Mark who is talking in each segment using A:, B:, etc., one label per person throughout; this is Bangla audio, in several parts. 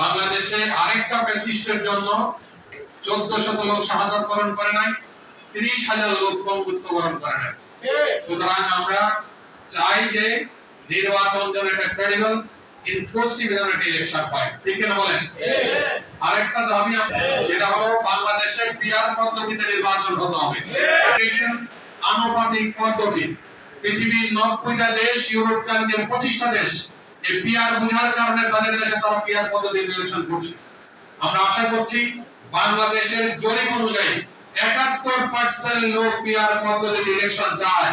A: বাংলাদেশে আরেকটা ফ্যাসিস্টের জন্য চোদ্দ শত লোক শাহাদত বরণ করে নাই তিরিশ হাজার লোক বঙ্গুত্ব বরণ করে নাই। সুতরাং আমরা চাই যে নির্বাচন যেন একটা ক্রেডিবল ইনক্লুসিভ যেন একটা ইলেকশন হয়। ঠিক বলেন? আরেকটা দাবি সেটা হলো বাংলাদেশে পিয়ার পদ্ধতিতে নির্বাচন হতে হবে। আনুপাতিক পদ্ধতি। পৃথিবীর নব্বইটা দেশ ইউরোপ কান্ট্রির পঁচিশটা দেশ পিয়ার বোঝার কারণে তাদের দেশে তারা পিয়ার পদ্ধতি ইলেকশন করছে। আমরা আশা করছি বাংলাদেশের জরিপ অনুযায়ী একাত্তর পার্সেন্ট লোক পিয়ার পদ্ধতিতে ইলেকশন চায়।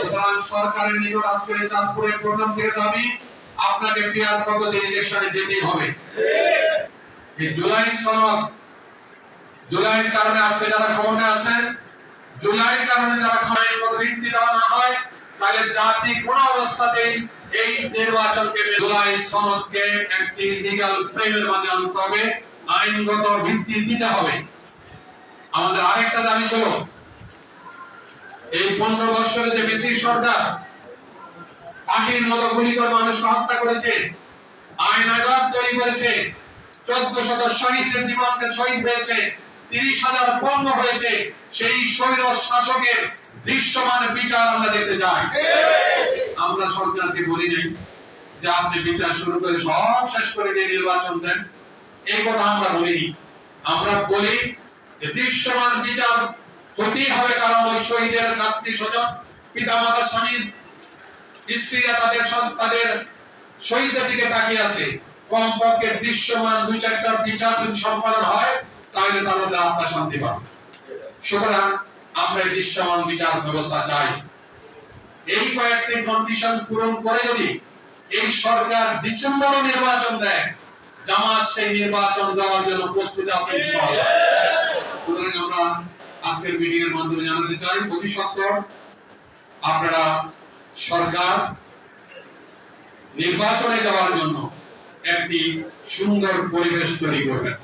A: সুতরাং সরকারের নিকট আজকের চাঁদপুরের প্রোগ্রাম থেকে দাবি, আপনাকে পিয়ার পদ্ধতি ইলেকশনে যেতেই হবে। এই জুলাই সনদ, জুলাইয়ের কারণে আজকে যারা ক্ষমতায় আছেন জুলাইয়ের কারণে যারা আইনগত ভিত্তি দেওয়া না হয়, তাহলে জাতি কোন অবস্থাতেই এই নির্বাচনকে জুলাই সনদকে একটি লিগাল ফ্রেমের মধ্যে আনতে হবে, আইনগত ভিত্তি দিতে হবে। আমাদের আরেকটা দাবি ছিল, এই পনেরো বছরে যে বেশি সরকার পাখির মতো গুলি করে মানুষকে হত্যা করেছে, আইন আজাদ তৈরি করেছে, চোদ্দ শত শহীদদের জীবনকে শহীদ হয়েছে, তিরিশ হাজার পণ্য হয়েছে, সেই স্বৈর শাসকের দৃশ্যমান বিচার আমরা দেখতে চাই। আমরা সরকারকে বলি নাই যে আপনি বিচার শুরু করে সব শেষ করে দিয়ে নির্বাচন দেন। এই কথা আমরা বলিনি। আমরা বলি যে দৃশ্যমান বিচার হতেই হবে কারণ ওই শহীদের আত্মীয় স্বজন পিতা মাতা স্বামীর স্ত্রীরা তাদের তাদের শহীদদের দিকে তাকিয়ে আছে। কমপক্ষে দৃশ্যমান দুই চারটা বিচার যদি সম্পাদন হয়, তাহলে তারা আত্মা শান্তি পাবে। সুতরাং আমরা দৃশ্যমান বিচার ব্যবস্থা চাই। এই কয়েকটি কন্ডিশন পূরণ করে যদি এই সরকার নির্বাচন দেয়, জামাত সেই নির্বাচন দেওয়ার জন্য প্রস্তুত আছে সুতরাং আমরা আজকের মিটিং এর মাধ্যমে জানাতে চাই, অতি সত্বর আপনারা সরকার নির্বাচনে যাওয়ার জন্য একটি সুন্দর পরিবেশ তৈরি করবেন।